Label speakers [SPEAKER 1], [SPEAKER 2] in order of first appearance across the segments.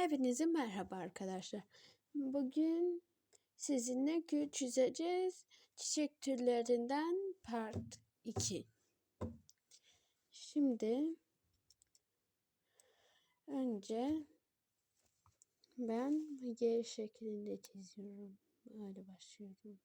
[SPEAKER 1] Hepinize merhaba arkadaşlar. Bugün sizinle gül çizeceğiz. Çiçek türlerinden part 2. Şimdi önce ben G şeklinde çiziyorum. Öyle başlıyorum.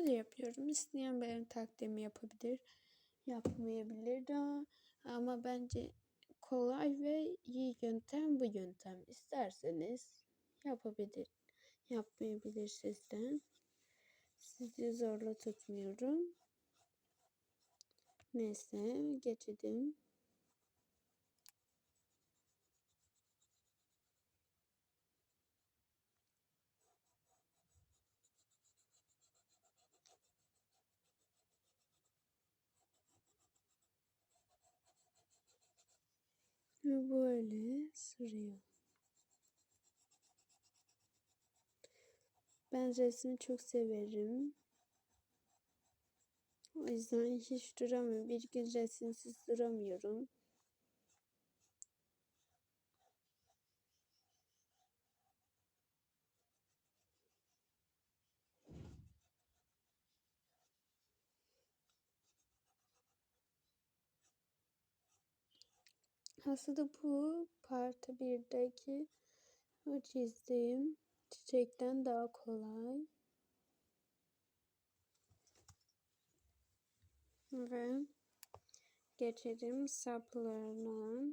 [SPEAKER 1] Ben böyle yapıyorum. İsteyen benim takdimi yapabilir. Yapmayabilir de ama bence kolay ve iyi yöntem bu yöntem. İsterseniz yapabilir. Yapmayabilirsiniz de. Sizi zorla tutmuyorum. Neyse geçelim. Ve böyle sürüyor. Ben resmi çok severim. O yüzden hiç duramıyorum. Bir gün resimsiz duramıyorum. Aslında bu part 1'deki o çizdiğim çiçekten daha kolay. Ve geçelim saplarına.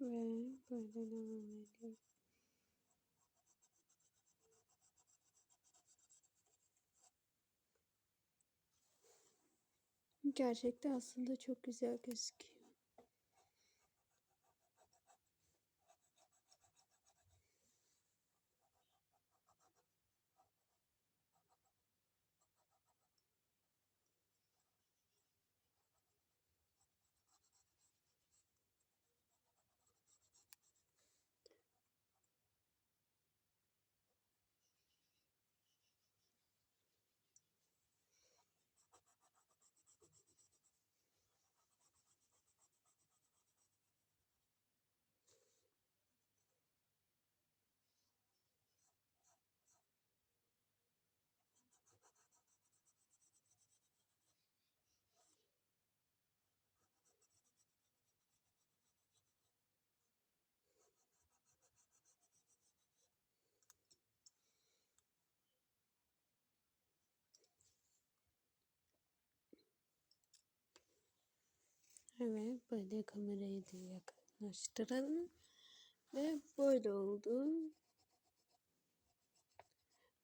[SPEAKER 1] Ve böyle devam ediyor. Gerçekten aslında çok güzel gözüküyor. Evet böyle kamerayı da yakınlaştıralım. Ve böyle oldu.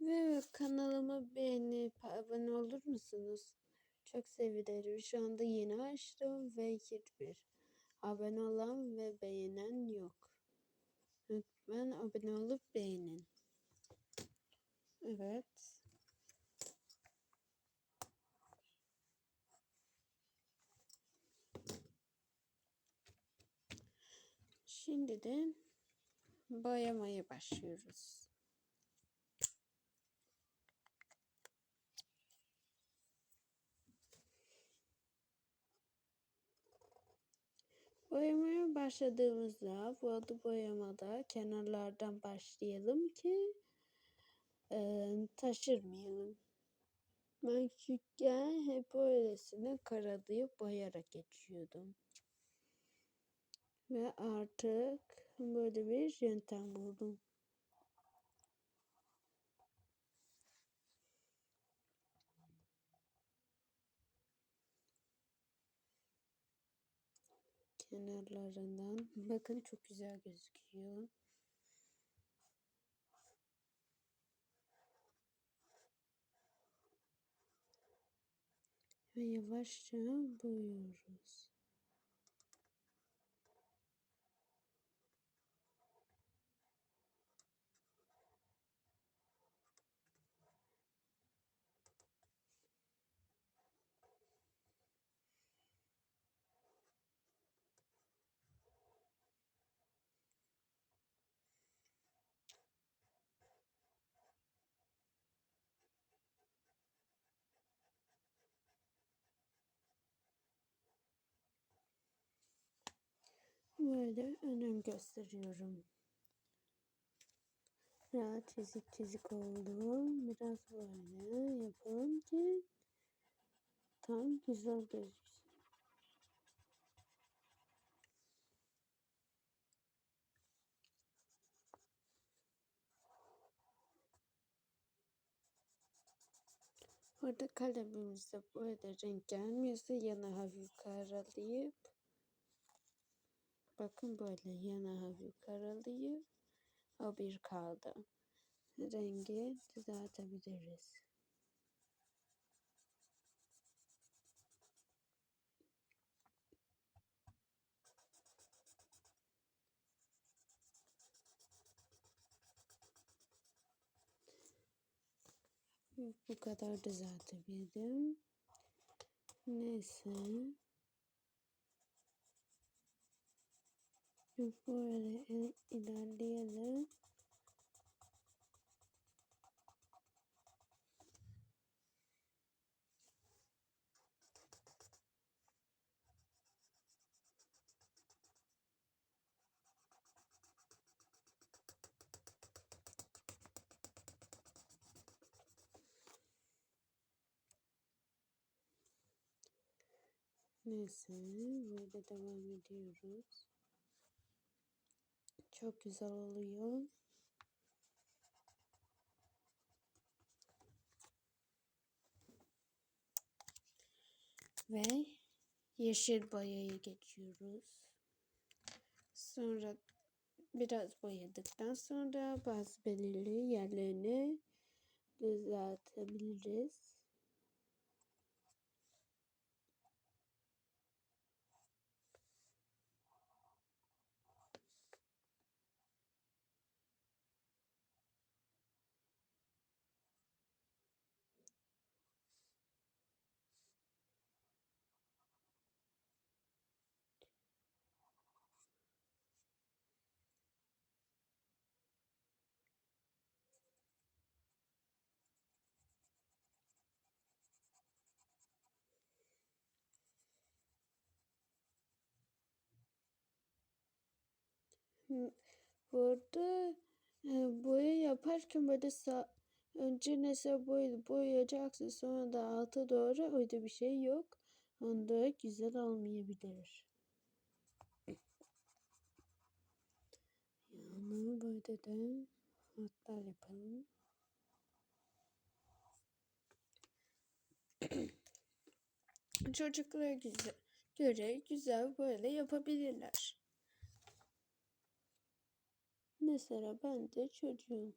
[SPEAKER 1] Ve kanalıma beğenip abone olur musunuz? Çok sevinirim. Şu anda yeni açtım ve hiçbir abone olan ve beğenen yok. Lütfen abone olup beğenin. Evet. Şimdi de boyamaya başlıyoruz. Boyamaya başladığımızda bu adı boyamada kenarlardan başlayalım ki e, taşırmayalım. Ben küçükken hep öylesine karalayıp boyayarak geçiyordum. Ve artık böyle bir yöntem buldum. Kenarlarından. Bakın çok güzel gözüküyor. Ve yavaşça boyuyoruz. Böyle önem gösteriyorum. Biraz çizik çizik oldu. Biraz böyle yapalım ki tam güzel gözüksün. Orada kalemimizde böyle renk gelmiyorsa yana hafif karalayıp bakın böyle yana hafif karalayıp o bir kaldı. Rengi düzeltebiliriz. Bu kadar düzeltebildim. Neyse. Böyle ilerleyelim. Neyse böyle devam ediyoruz. Çok güzel oluyor. Ve yeşil boyaya geçiyoruz. Sonra biraz boyadıktan sonra bazı belirli yerlerini düzeltebiliriz. Burada e, boya yaparken böyle sağ, önce mesela boy, boyayacaksın sonra da alta doğru öyle bir şey yok. Onda güzel olmayabilir. Yani böyle de hatlar yapalım. Çocuklara güzel, göre güzel böyle yapabilirler. Mesela ben de çocuğum.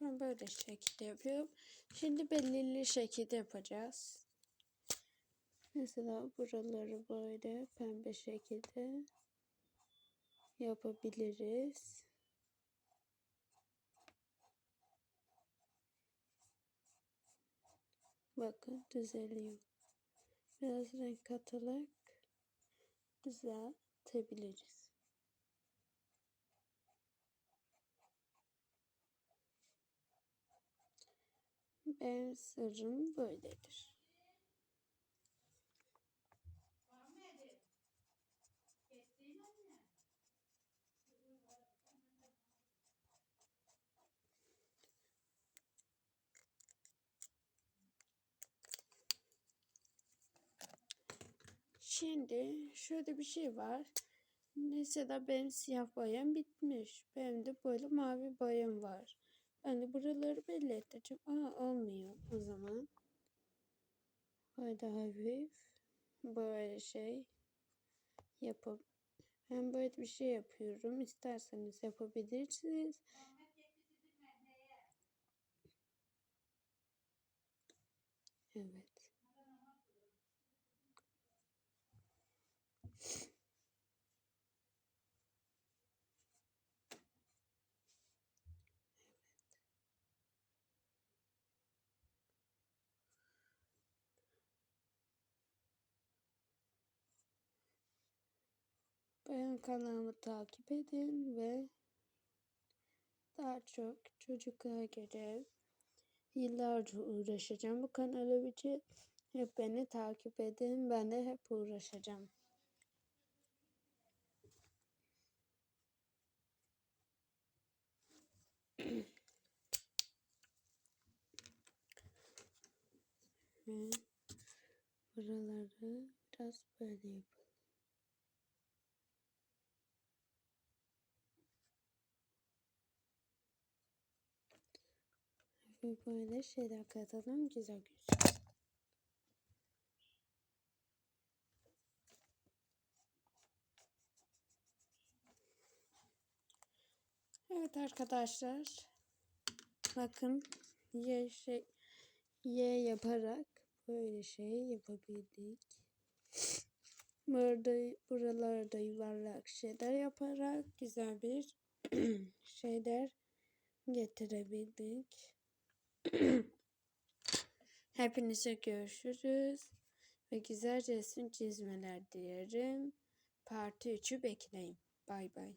[SPEAKER 1] Ben böyle şekilde yapıyorum. Şimdi belirli şekilde yapacağız. Mesela buraları böyle pembe şekilde yapabiliriz. Bakın düzeliyor. Biraz renk katarak düzeltebiliriz. Benim sırrım böyledir. Şimdi şöyle bir şey var. Mesela benim siyah boyam bitmiş. Benim de böyle mavi boyam var. Ben de buraları belli edeceğim. Aa olmuyor o zaman. Böyle hafif böyle şey yapıp ben böyle bir şey yapıyorum. İsterseniz yapabilirsiniz. Evet. Benim kanalımı takip edin ve daha çok çocuklara göre yıllarca uğraşacağım bu kanal için. Hep beni takip edin. Ben de hep uğraşacağım. Ve buraları biraz böyle yapalım. Ve böyle şeyler katalım güzel gözüküyor. Evet arkadaşlar. Bakın y şey y yaparak böyle şey yapabildik. Burada buralarda yuvarlak şeyler yaparak güzel bir şeyler getirebildik. Hepinize görüşürüz ve güzel resim çizmeler dilerim. Parti 3'ü bekleyin. Bay bay.